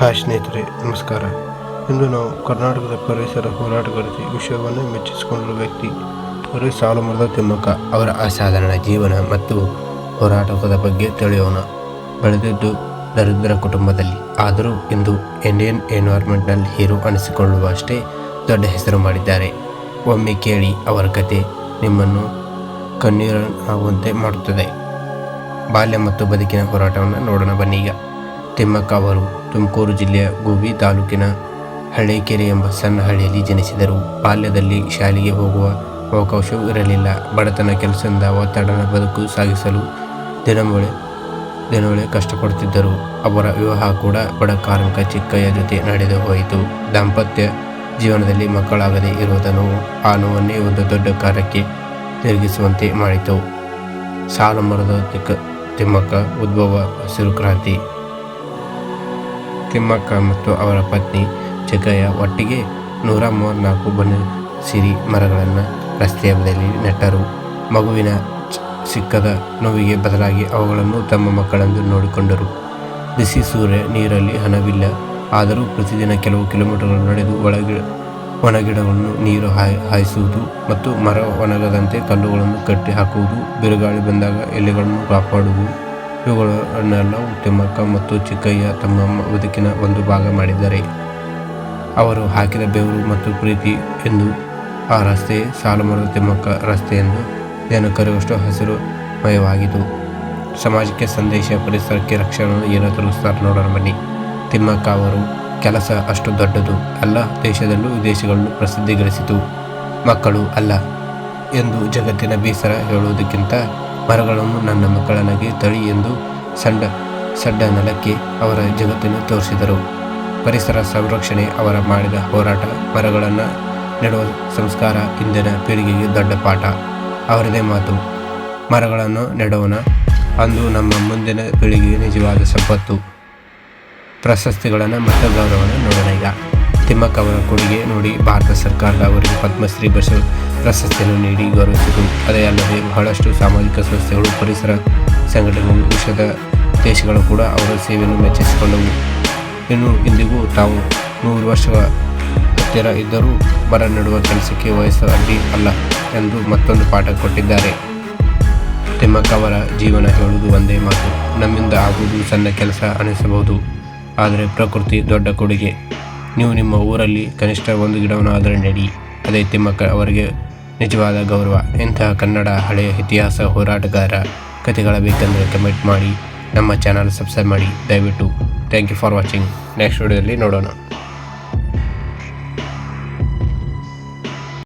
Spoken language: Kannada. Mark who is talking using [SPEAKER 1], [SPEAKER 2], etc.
[SPEAKER 1] ಹಾಯ್ ಸ್ನೇಹಿತರೆ, ನಮಸ್ಕಾರ. ಇಂದು ನಾವು ಕರ್ನಾಟಕದ ಪರಿಸರ ಹೋರಾಟಗಾರತೆ ವಿಷಯವನ್ನು ಮೆಚ್ಚಿಸಿಕೊಂಡಿರುವ ವ್ಯಕ್ತಿ ಅವರು ಸಾಲುಮರದ ತಿಮ್ಮಕ್ಕ. ಅವರ ಅಸಾಧಾರಣ ಜೀವನ ಮತ್ತು ಹೋರಾಟದ ಬಗ್ಗೆ ತಿಳಿಯೋಣ. ಬೆಳೆದಿದ್ದು ದರಿದ್ರ ಕುಟುಂಬದಲ್ಲಿ. ಆದರೂ ಇಂದು ಇಂಡಿಯನ್ ಎನ್ವೈರ್ಮೆಂಟಲ್ ಹೀರೋ ಅನಿಸಿಕೊಳ್ಳುವಷ್ಟೇ ದೊಡ್ಡ ಹೆಸರು ಮಾಡಿದ್ದಾರೆ. ಒಮ್ಮೆ ಕೇಳಿ ಅವರ ಕತೆ ನಿಮ್ಮನ್ನು ಕಣ್ಣೀರಾಗುವಂತೆ ಮಾಡುತ್ತದೆ. ಬಾಲ್ಯ ಮತ್ತು ಬದುಕಿನ ಹೋರಾಟವನ್ನು ನೋಡೋಣ ಬನ್ನೀಗ ತಿಮ್ಮಕ್ಕ ಅವರು ತುಮಕೂರು ಜಿಲ್ಲೆಯ ಗೋಬಿ ತಾಲೂಕಿನ ಹಳ್ಳೇಕೆರೆ ಎಂಬ ಸಣ್ಣ ಹಳ್ಳಿಯಲ್ಲಿ ಜನಿಸಿದರು. ಬಾಲ್ಯದಲ್ಲಿ ಶಾಲೆಗೆ ಹೋಗುವ ಅವಕಾಶವೂ ಇರಲಿಲ್ಲ. ಬಡತನ ಕೆಲಸದಿಂದ ಒತ್ತಡನ ಬದುಕು ಸಾಗಿಸಲು ದಿನಮೊಳೆ ದಿನವಳೆ ಕಷ್ಟಪಡುತ್ತಿದ್ದರು. ಅವರ ವಿವಾಹ ಕೂಡ ಬಡ ಕಾರ್ಮಿಕ ಚಿಕ್ಕಯ್ಯ ಜೊತೆ ನಡೆದು ಹೋಯಿತು. ದಾಂಪತ್ಯ ಜೀವನದಲ್ಲಿ ಮಕ್ಕಳಾಗದೇ ಇರುವುದನ್ನು, ಆ ನೋವನ್ನೇ ಒಂದು ದೊಡ್ಡ ಕಾರ್ಯಕ್ಕೆ ತಿರುಗಿಸುವಂತೆ ಮಾಡಿತು. ಸಾಲು ಮರದ ತಿಕ್ಕ ತಿಮ್ಮಕ್ಕ ಉದ್ಭವ, ಹಸಿರು ಕ್ರಾಂತಿ. ತಿಮ್ಮಕ್ಕ ಮತ್ತು ಅವರ ಪತ್ನಿ ಜಗ್ಗಯ್ಯ ಒಟ್ಟಿಗೆ ನೂರ ಮೂವತ್ತ್ನಾಲ್ಕು ಬನ ಸಿರಿ ಮರಗಳನ್ನು ರಸ್ತೆಯ ಬದಲಿ ನೆಟ್ಟರು. ಮಗುವಿನ ಸಿಕ್ಕದ ನೋವಿಗೆ ಬದಲಾಗಿ ಅವುಗಳನ್ನು ತಮ್ಮ ಮಕ್ಕಳೆಂದು ನೋಡಿಕೊಂಡರು. ಬಿಸಿ ಸೂರ್ಯ ನೀರಲ್ಲಿ ಹಣವಿಲ್ಲ. ಆದರೂ ಪ್ರತಿದಿನ ಕೆಲವು ಕಿಲೋಮೀಟರ್ಗಳು ನಡೆದು ಒಳಗಿ ಒಣಗಿಡವನ್ನು ನೀರು ಹಾಯ್ ಹಾಯಿಸುವುದು ಮತ್ತು ಮರ ಒಣಗದಂತೆ ಕಲ್ಲುಗಳನ್ನು ಕಟ್ಟಿ ಹಾಕುವುದು, ಬಿರುಗಾಳಿ ಬಂದಾಗ ಎಲೆಗಳನ್ನು ಕಾಪಾಡುವುದು. ಇವುಗಳನ್ನೆಲ್ಲವೂ ತಿಮ್ಮಕ್ಕ ಮತ್ತು ಚಿಕ್ಕಯ್ಯ ತಮ್ಮ ಬದುಕಿನ ಒಂದು ಭಾಗ ಮಾಡಿದ್ದಾರೆ. ಅವರು ಹಾಕಿದ ಬೆವರು ಮತ್ತು ಪ್ರೀತಿ ಎಂದು ಆ ರಸ್ತೆ ಸಾಲುಮರದ ತಿಮ್ಮಕ್ಕ ರಸ್ತೆ ಎಂದು ಏನು ಕರೆಯುವಷ್ಟು ಹಸಿರು ಸಮಾಜಕ್ಕೆ ಸಂದೇಶ ಪರಿಸರಕ್ಕೆ ರಕ್ಷಣೆ ಏನೋ ತಿಳಿಸ್ತಾರೆ ನೋಡೋಣ ಬನ್ನಿ. ತಿಮ್ಮಕ್ಕ ಅವರು ಕೆಲಸ ಅಷ್ಟು ದೊಡ್ಡದು ಎಲ್ಲ ದೇಶದಲ್ಲೂ ವಿದೇಶಗಳಲ್ಲೂ ಪ್ರಸಿದ್ಧಿ ಗಳಿಸಿತು. ಮಕ್ಕಳು ಅಲ್ಲ ಎಂದು ಜಗತ್ತಿನ ಬೇಸರ ಹೇಳುವುದಕ್ಕಿಂತ ಮರಗಳನ್ನು ನನ್ನ ಮಕ್ಕಳನಾಗಿ ತಳಿ ಎಂದು ಸಂಡ ಸಡ್ಡ ನೆಲಕ್ಕೆ ಅವರ ಜಗತ್ತನ್ನು ತೋರಿಸಿದರು. ಪರಿಸರ ಸಂರಕ್ಷಣೆ ಅವರ ಮಾಡಿದ ಹೋರಾಟ, ಮರಗಳನ್ನು ನೆಡುವ ಸಂಸ್ಕಾರ ಇಂದಿನ ಪೀಳಿಗೆಗೆ ದೊಡ್ಡ ಪಾಠ. ಅವರದೇ ಮಾತು, ಮರಗಳನ್ನು ನೆಡೋಣ, ಅಂದು ನಮ್ಮ ಮುಂದಿನ ಪೀಳಿಗೆಗೆ ನಿಜವಾದ ಸಂಪತ್ತು. ಪ್ರಶಸ್ತಿಗಳನ್ನು ಮತ್ತು ಗೌರವವನ್ನು ನೋಡೋಣ ಈಗ. ತಿಮ್ಮಕ್ಕ ಅವರ ಕೊಡುಗೆ ನೋಡಿ ಭಾರತ ಸರ್ಕಾರದ ಅವರಿಗೆ ಪದ್ಮಶ್ರೀ ಬಸ ಪ್ರಶಸ್ತಿಯನ್ನು ನೀಡಿ ಗೌರವಿಸಿದರು. ಅದೇ ಅಲ್ಲದೆ ಬಹಳಷ್ಟು ಸಾಮಾಜಿಕ ಸಂಸ್ಥೆಗಳು, ಪರಿಸರ ಸಂಘಟನೆಗಳು, ವಿಶ್ವದ ದೇಶಗಳು ಕೂಡ ಅವರ ಸೇವೆಯನ್ನು ಮೆಚ್ಚಿಸಿಕೊಂಡವು. ಇನ್ನು ಇಂದಿಗೂ ತಾವು ನೂರು ವರ್ಷ ಹತ್ತಿರ ಇದ್ದರೂ ಬರ ನೆಡುವ ಕೆಲಸಕ್ಕೆ ವಯಸ್ಸು ಅಡ್ಡಿ ಅಲ್ಲ ಎಂದು ಮತ್ತೊಂದು ಪಾಠ ಕೊಟ್ಟಿದ್ದಾರೆ. ತಿಮ್ಮಕ್ಕ ಅವರ ಜೀವನ ಹೇಳುವುದು ಒಂದೇ ಮಾತು. ನಮ್ಮಿಂದ ಆಗುವುದು ಸಣ್ಣ ಕೆಲಸ ಅನಿಸಬಹುದು. ಆದರೆ ಪ್ರಕೃತಿ ದೊಡ್ಡ ಕೊಡುಗೆ. ನೀವು ನಿಮ್ಮ ಊರಲ್ಲಿ ಕನಿಷ್ಠ ಒಂದು ಗಿಡವನ್ನು ಆದರೆ ನೆಡಿ. ಅದೇ ತಿಮ್ಮಕ್ಕ ಅವರಿಗೆ ನಿಜವಾದ ಗೌರವ. ಇಂತಹ ಕನ್ನಡ ಹಳೆಯ ಇತಿಹಾಸ ಹೋರಾಟಗಾರ ಕಥೆಗಳ ಬೇಕೆಂದರೆ ಕಮೆಂಟ್ ಮಾಡಿ. ನಮ್ಮ ಚಾನಲ್ ಸಬ್ಸ್ಕ್ರೈಬ್ ಮಾಡಿ. ದಯವಿಟ್ಟು thank you for watching next ವಿಡಿಯೋದಲ್ಲಿ ನೋಡೋಣ.